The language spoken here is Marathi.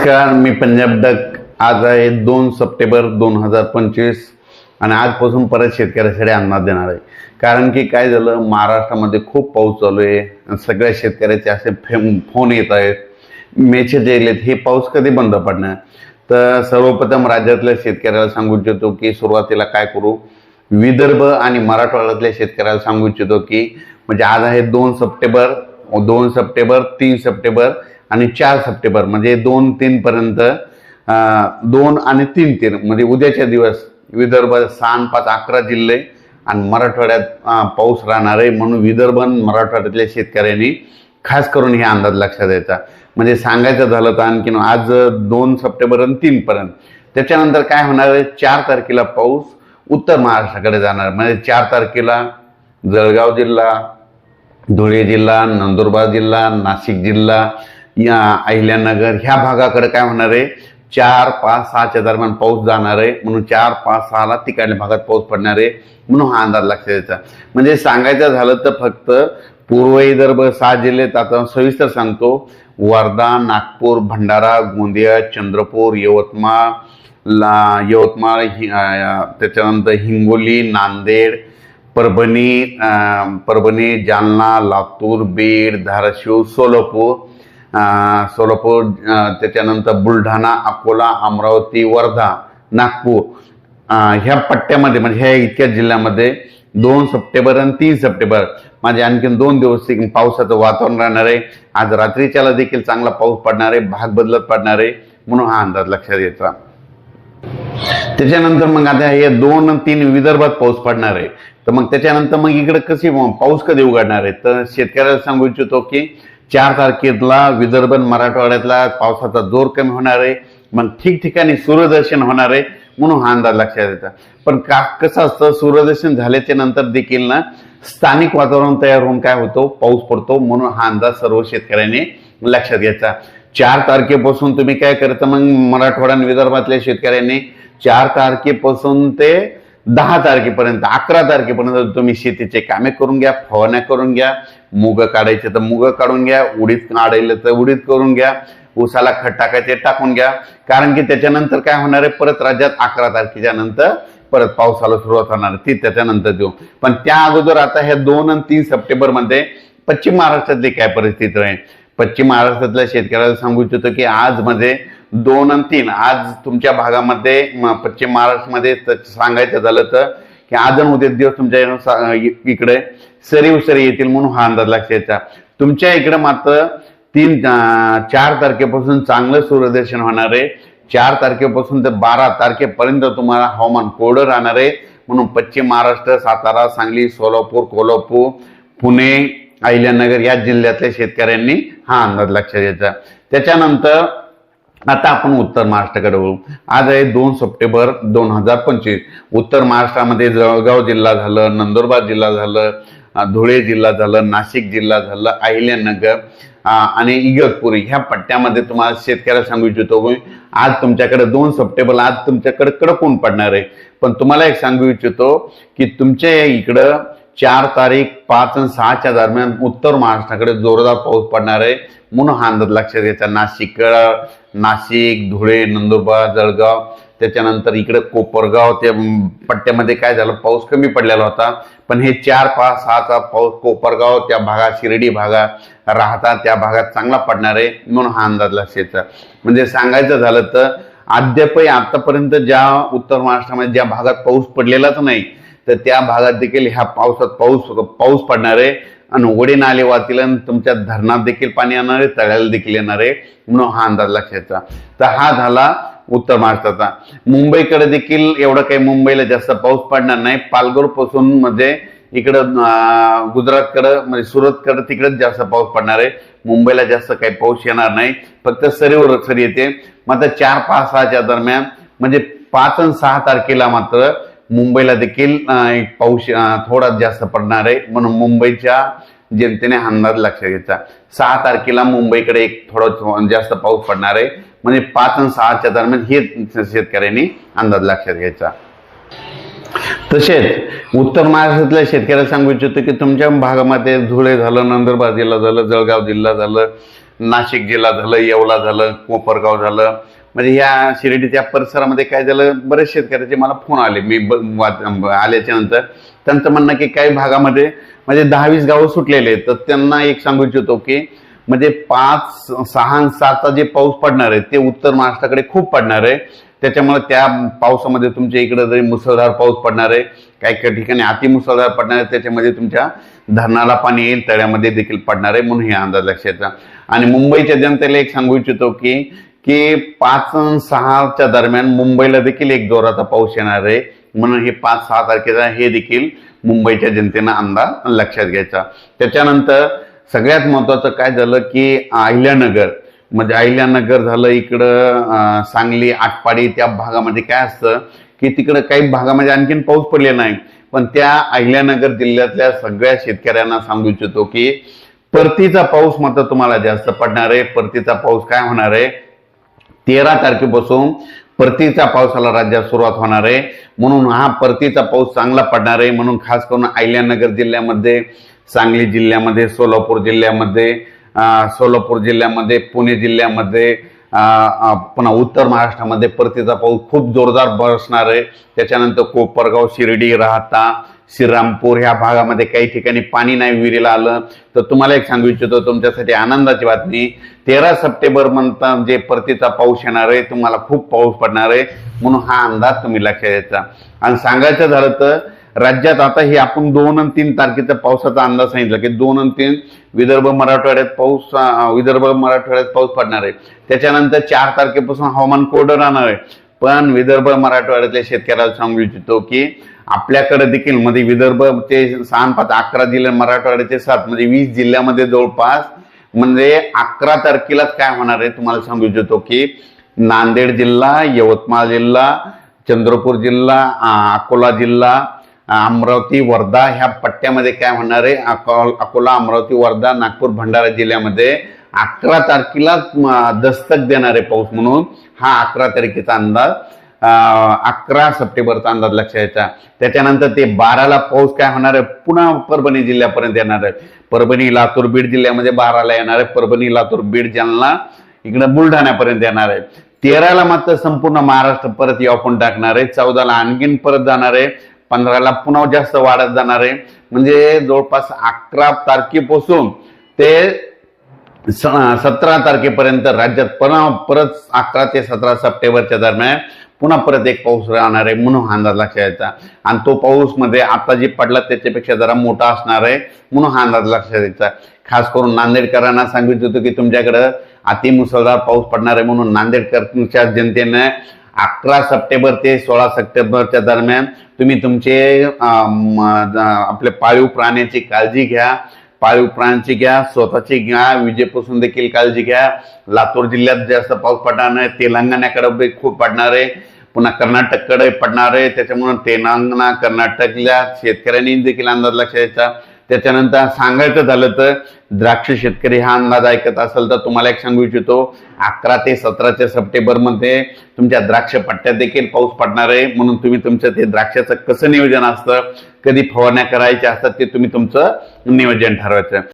नमस्कार मी पंजाब डक. आज आहे दोन सप्टेंबर दोन हजार पंचवीस आणि आजपासून परत शेतकऱ्यासाठी अंदाज देणार आहे. कारण की काय झालं महाराष्ट्रामध्ये खूप पाऊस चालू आहे आणि सगळ्या शेतकऱ्याचे असे फे फोन येत आहेत मेसेज येलेत हे पाऊस कधी बंद पडणार? तर सर्वप्रथम राज्यातल्या शेतकऱ्याला सांगू इच्छितो की सुरुवातीला काय करू? विदर्भ आणि मराठवाड्यातल्या शेतकऱ्याला सांगू इच्छितो की म्हणजे आज आहे दोन सप्टेंबर दोन सप्टेंबर तीन सप्टेंबर आणि चार सप्टेंबर म्हणजे दोन तीन पर्यंत दोन आणि तीन तीन म्हणजे उद्याच्या दिवस विदर्भ सहा पाच अकरा जिल्हे आणि मराठवाड्यात पाऊस राहणार आहे म्हणून विदर्भ आणि मराठवाड्यातल्या शेतकऱ्यांनी खास करून हे अंदाज लक्षात द्यायचा म्हणजे सांगायचं झालं तर आणखीन आज दोन सप्टेंबर आणि तीन पर्यंत. त्याच्यानंतर काय होणार आहे? चार तारखेला पाऊस उत्तर महाराष्ट्राकडे जाणार. म्हणजे चार तारखेला जळगाव जिल्हा धुळे जिल्हा नंदुरबार जिल्हा नाशिक जिल्हा या अहिल्यानगर ह्या भागाकडे काय होणार आहे? चार पाच सहाच्या दरम्यान पाऊस जाणार आहे. म्हणून चार पाच सहाला तिकडल्या भागात पाऊस पडणार आहे. म्हणून हा अंदाज लक्षात द्यायचा म्हणजे सांगायचं झालं तर फक्त पूर्व विदर्भ सहा जिल्ह्यात आता सविस्तर सांगतो. वर्धा नागपूर भंडारा गोंदिया चंद्रपूर यवतमाळ ला यवतमाळ हि- त्याच्यानंतर हिंगोली नांदेड परभणी परभणी जालना लातूर बीड धाराशिव सोलापूर सोलापूर त्याच्यानंतर बुलढाणा अकोला अमरावती वर्धा नागपूर ह्या पट्ट्यामध्ये म्हणजे ह्या इतक्या जिल्ह्यामध्ये दोन सप्टेंबर आणि तीन सप्टेंबर माझे आणखीन दोन दिवस पावसाचं वातावरण राहणार आहे. आज रात्रीच्याला देखील चांगला पाऊस पडणार आहे भाग बदलत पडणार आहे म्हणून हा अंदाज लक्षात घ्यायचा त्याच्यानंतर मग आता हे दोन आणि तीन विदर्भात पाऊस पडणार आहे. तर मग त्याच्यानंतर मग इकडे कशी पाऊस कधी उघडणार आहे? तर शेतकऱ्याला सांगू इच्छितो की चार तारखेला विदर्भ मराठवाड्यातला पावसाचा जोर कमी होणार आहे. मग ठिकठिकाणी सूर्यदर्शन होणार आहे म्हणून हा अंदाज लक्षात येतो. पण का कसं असतं सूर्यदर्शन झाल्याच्यानंतर देखील ना स्थानिक वातावरण तयार होऊन काय होतो? पाऊस पडतो म्हणून हा अंदाज सर्व शेतकऱ्यांनी लक्षात घ्यायचा. चार तारखेपासून तुम्ही काय करता मग? मराठवाडा आणि विदर्भातल्या शेतकऱ्यांनी चार तारखेपासून ते दहा तारखेपर्यंत अकरा तारखेपर्यंत तुम्ही शेतीचे कामे करून घ्या फवारण्या करून घ्या. मुग काढायचे तर मुग काढून घ्या उडीद काढायला तर उडीद करून घ्या उसाला खत टाकायचे टाकून घ्या. कारण की त्याच्यानंतर काय होणार आहे? परत राज्यात अकरा तारखेच्या नंतर परत पावसाला सुरुवात होणार ती त्याच्यानंतर देऊ. पण त्या अगोदर आता ह्या दोन आणि तीन सप्टेंबरमध्ये पश्चिम महाराष्ट्रातली काय परिस्थिती राहील पश्चिम महाराष्ट्रातल्या शेतकऱ्याला सांगू इच्छितो की आज मध्ये दोन आणि तीन. आज तुमच्या भागामध्ये पश्चिम महाराष्ट्रामध्ये सांगायचं झालं तर की आज आणि उद्या दिवस तुमच्या इकडं इकडे सरी उसरी येतील म्हणून हा अंदाज लक्षात यायचा तुमच्या इकडे मात्र तीन चार तारखेपासून चांगलं सूर्यदर्शन होणार आहे. चार तारखेपासून ते बारा तारखेपर्यंत तुम्हाला हवामान कोरडं राहणार आहे. म्हणून पश्चिम महाराष्ट्र सातारा सांगली सोलापूर कोल्हापूर पुणे अहिल्यानगर या जिल्ह्यातल्या शेतकऱ्यांनी हा अंदाज लक्षात घ्यायचा त्याच्यानंतर आता आपण उत्तर महाराष्ट्राकडे वळू. आज आहे दोन सप्टेंबर दोन हजार पंचवीस. उत्तर महाराष्ट्रामध्ये जळगाव जिल्हा झालं नंदुरबार जिल्हा झालं धुळे जिल्हा झालं नाशिक जिल्हा झालं अहिल्यानगर आणि इगतपुरी ह्या पट्ट्यामध्ये तुम्हाला शेतकऱ्याला सांगू इच्छितो मी, आज तुमच्याकडे दोन सप्टेंबरला आज तुमच्याकडे कडक ऊन पडणार आहे. पण तुम्हाला एक सांगू इच्छितो की तुमच्या इकडं चार तारीख पाच आणि सहाच्या दरम्यान उत्तर महाराष्ट्राकडे जोरदार पाऊस पडणार आहे. म्हणून हा अंदाज लक्षात घ्यायचा. नाशिक नाशिक धुळे नंदुरबार जळगाव त्याच्यानंतर इकडे कोपरगाव त्या पट्ट्यामध्ये काय झालं? पाऊस कमी पडलेला होता. पण हे चार पाच सहाचा पाऊस कोपरगाव त्या भागात शिर्डी भागात राहता त्या भागात चांगला पडणार आहे. म्हणून हा अंदाज लक्षात म्हणजे सांगायचं झालं तर अद्यापही आतापर्यंत ज्या उत्तर महाराष्ट्रामध्ये ज्या भागात पाऊस पडलेलाच नाही तर त्या भागात देखील ह्या पावसात पाऊस पाऊस पडणार आहे आणि ओढे नाले वाहतील आणि तुमच्या धरणात देखील पाणी येणार आहे तळ्याला देखील येणार आहे म्हणून हा अंदाज लक्षात तर हा झाला उत्तर महाराष्ट्राचा. मुंबईकडे देखील एवढं काही मुंबईला जास्त पाऊस पडणार नाही. पालघरपासून म्हणजे इकडं गुजरातकडं म्हणजे सुरतकडं तिकडेच जास्त पाऊस पडणार आहे. मुंबईला जास्त काही पाऊस येणार नाही. फक्त सरीवर सरी येते. मात्र चार पाच सहाच्या दरम्यान म्हणजे पाच आणि सहा तारखेला मात्र मुंबईला देखील एक पाऊस थोडा जास्त पडणार आहे. म्हणून मुंबईच्या जनतेने हा अंदाज लक्षात घ्यायचा. सहा तारखेला मुंबईकडे एक थोडा जास्त पाऊस पडणार आहे. म्हणजे पाच आणि सहाच्या दरम्यान हे शेतकऱ्यांनी अंदाज लक्षात घ्यायचा. तसेच उत्तर महाराष्ट्रातल्या शेतकऱ्याला सांगू इच्छितो की तुमच्या भागामध्ये धुळे झालं नंदुरबार जिल्हा झालं जळगाव जिल्हा झालं नाशिक जिल्हा झालं येवला झालं कोपरगाव झालं म्हणजे या शिर्डीच्या परिसरामध्ये काय झालं बरेच शेतकऱ्याचे मला फोन आले. मी वा- आल्याच्यानंतर. त्यांचं म्हणणं की काही भागामध्ये म्हणजे दहा वीस गावं सुटलेले आहेत. तर त्यांना एक सांगू इच्छितो की म्हणजे पाच सहा सातचा जे पाऊस पडणार आहे ते उत्तर महाराष्ट्राकडे खूप पडणार आहे. त्याच्यामुळे त्या पावसामध्ये तुमच्या इकडे जरी मुसळधार पाऊस पडणार आहे काही काही ठिकाणी अति मुसळधार पडणार आहे त्याच्यामध्ये तुमच्या धरणाला पाणी येईल तळ्यामध्ये देखील पडणार आहे म्हणून हे अंदाज लक्षात आणि मुंबईच्या जनतेला एक सांगू इच्छितो की की पाच सहाच्या दरम्यान मुंबईला देखील एक जोराचा पाऊस येणार आहे. म्हणून हे पाच सहा तारखेचा हे देखील मुंबईच्या जनतेनं अंदाज लक्षात घ्यायचा. त्याच्यानंतर सगळ्यात महत्वाचं काय झालं की अहिल्यानगर म्हणजे अहिल्यानगर झालं इकडं सांगली आटपाडी त्या भागामध्ये काय असतं की तिकडं काही भागामध्ये आणखीन पाऊस पडलेला नाही. पण त्या अहिल्यानगर जिल्ह्यातल्या सगळ्या शेतकऱ्यांना सांगू इच्छितो की परतीचा पाऊस मात्र तुम्हाला जास्त पडणार आहे. परतीचा पाऊस काय होणार आहे? तेरा तारखेपासून परतीच्या पावसाला राज्यात सुरुवात होणार आहे. म्हणून हा परतीचा पाऊस चांगला पडणार आहे. म्हणून खास करून अहिल्यानगर जिल्ह्यामध्ये सांगली जिल्ह्यामध्ये सोलापूर जिल्ह्यामध्ये सोलापूर जिल्ह्यामध्ये पुणे जिल्ह्यामध्ये पुन्हा उत्तर महाराष्ट्रामध्ये परतीचा पाऊस खूप जोरदार बसणार आहे. त्याच्यानंतर कोपरगाव शिर्डी राहता श्रीरामपूर ह्या भागामध्ये काही ठिकाणी पाणी नाही विहिरीला आलं. तर तुम्हाला एक सांगू इच्छितो तुमच्यासाठी आनंदाची बातमी. तेरा सप्टेंबर म्हणता जे परतीचा पाऊस येणार आहे तुम्हाला खूप पाऊस पडणार आहे म्हणून हा अंदाज तुम्ही लक्षात घ्यायचा. आणि सांगायचं झालं तर राज्यात आता हे आपण दोन आणि तीन तारखेचा पावसाचा अंदाज सांगितला की दोन आणि तीन विदर्भ मराठवाड्यात पाऊस विदर्भ मराठवाड्यात पाऊस पडणार आहे. त्याच्यानंतर चार तारखेपासून हवामान कोरडं राहणार आहे. पण विदर्भ मराठवाड्यातल्या शेतकऱ्याला सांगू इच्छितो की आपल्याकडे देखील म्हणजे विदर्भचे सहा पाच अकरा जिल्हे मराठवाड्याचे सात म्हणजे वीस जिल्ह्यामध्ये जवळपास म्हणजे अकरा तारखेलाच काय होणार आहे तुम्हाला सांगू इच्छितो की नांदेड जिल्हा यवतमाळ जिल्हा चंद्रपूर जिल्हा अकोला जिल्हा अमरावती वर्धा ह्या पट्ट्यामध्ये काय होणार आहे? अको- अकोला अमरावती वर्धा नागपूर भंडारा जिल्ह्यामध्ये अकरा तारखेला दस्तक दस्तक देणारे पाऊस म्हणून. हा अकरा तारखेचा अंदाज. अकरा सप्टेंबरचा अंदाज लक्षायचा यायचा त्याच्यानंतर ते बाराला पाऊस काय होणार आहे? पुन्हा परभणी जिल्ह्यापर्यंत येणार आहे. परभणी लातूर बीड जिल्ह्यामध्ये म्हणजे बाराला येणार आहे. परभणी लातूर बीड जालना इकडे बुलढाण्यापर्यंत येणार आहे. तेराला मात्र संपूर्ण महाराष्ट्र परत यापून टाकणार आहे. चौदाला आणखीन परत जाणार आहे. पंधराला पुन्हा जास्त वाढत जाणार आहे. म्हणजे जवळपास अकरा तारखेपासून ते स- सतरा तारखेपर्यंत राज्यात पुन्हा परत अकरा ते सतरा सप्टेंबरच्या दरम्यान पुन्हा परत एक पाऊस राहणार आहे म्हणून हा अंदाज लक्षात यायचा आणि तो पाऊसमध्ये आता जे पडला त्याच्यापेक्षा जरा मोठा असणार आहे म्हणून हा अंदाज लक्षात यायचा खास करून नांदेडकरांना सांगितलं होतं की तुमच्याकडं अति मुसळधार पाऊस पडणार आहे म्हणून नांदेडकरच्या जनतेनं अकरा सप्टेंबर ते सोळा सप्टेंबरच्या दरम्यान तुम्ही तुमचे आपले पाळीव प्राण्याची काळजी घ्या. पाळीव प्राण्यांची घ्या स्वतःची घ्या विजेपासून देखील काळजी घ्या. लातूर जिल्ह्यात जास्त पाऊस पडणार नाही तेलंगणाकडे खूप पडणार आहे. पुन्हा कर्नाटककडे पडणार आहे. त्याच्यामुळे तेलंगणा कर्नाटकल्या शेतकऱ्यांनी देखील अंदाज लक्षात द्यायचा त्याच्यानंतर सांगायचं झालं तर द्राक्ष शेतकरी हा अंदाज ऐकत असेल तर तुम्हाला एक सांगू इच्छितो अकरा ते सतराच्या सप्टेंबरमध्ये तुमच्या द्राक्ष पट्ट्यात देखील पाऊस पडणार आहे. म्हणून तुम्ही तुमचं ते द्राक्षाचं कसं नियोजन असतं कधी फवारण्या करायच्या असतात ते तुम्ही तुमचं नियोजन ठरवायचं.